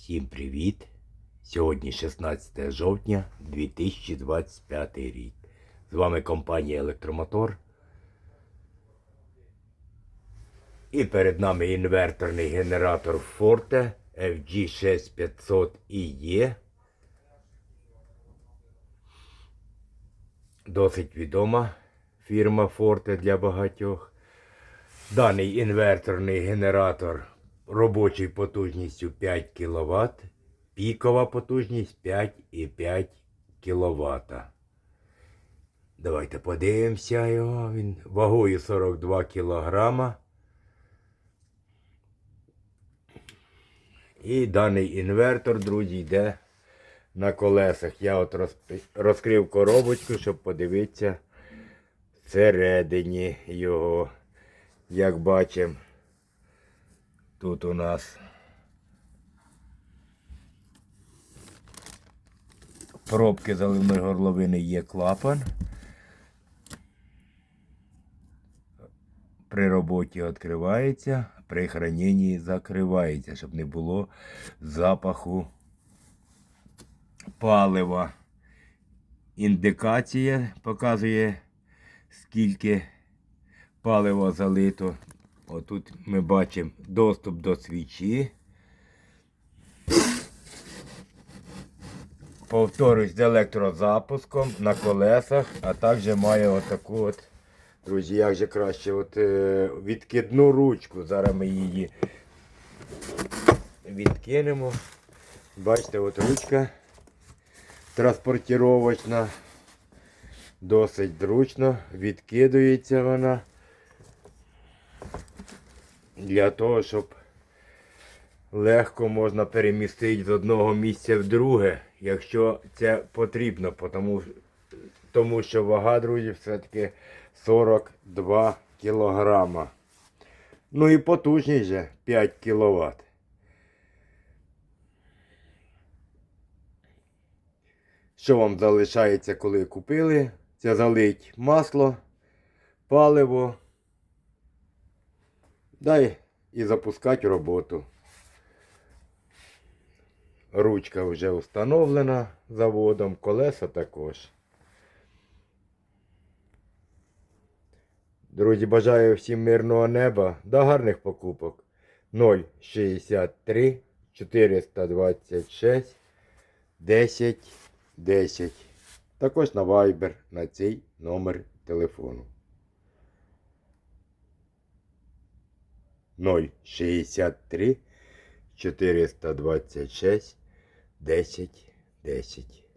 Всім привіт! Сьогодні 16 жовтня 2025 рік. З вами компанія Електромотор. І перед нами інверторний генератор Forte FG6500 IE. Досить відома фірма Forte для багатьох. Даний інверторний генератор робочою потужністю 5 кВт, пікова потужність 5,5 кВт. Давайте подивимося його. Він вагою 42 кг. І даний інвертор, друзі, йде на колесах. Я от розкрив коробочку, щоб подивитися всередині його. Як бачимо, тут у нас пробки заливної горловини є клапан. При роботі відкривається, при храненні закривається, щоб не було запаху палива. Індикація показує, скільки паливо залито. Отут ми бачимо доступ до свічі. Повторюсь з електрозапуском на колесах, а також має отаку от, друзі, як же краще, от, е, відкидну ручку. Зараз ми її відкинемо. Бачите, от ручка транспортировочна. Досить зручно, відкидується вона для того, щоб легко можна перемістити з одного місця в друге, якщо це потрібно, тому, тому що вага, друзі, все-таки 42 кілограма. Ну і потужність же 5 кВт. Що вам залишається, коли купили? Це залить масло, паливо. Дай і запускати роботу. Ручка вже встановлена заводом, колеса також. Друзі, бажаю всім мирного неба до гарних покупок. 063 426 10 10. Також на Viber на цей номер телефону. 063 426 10 10.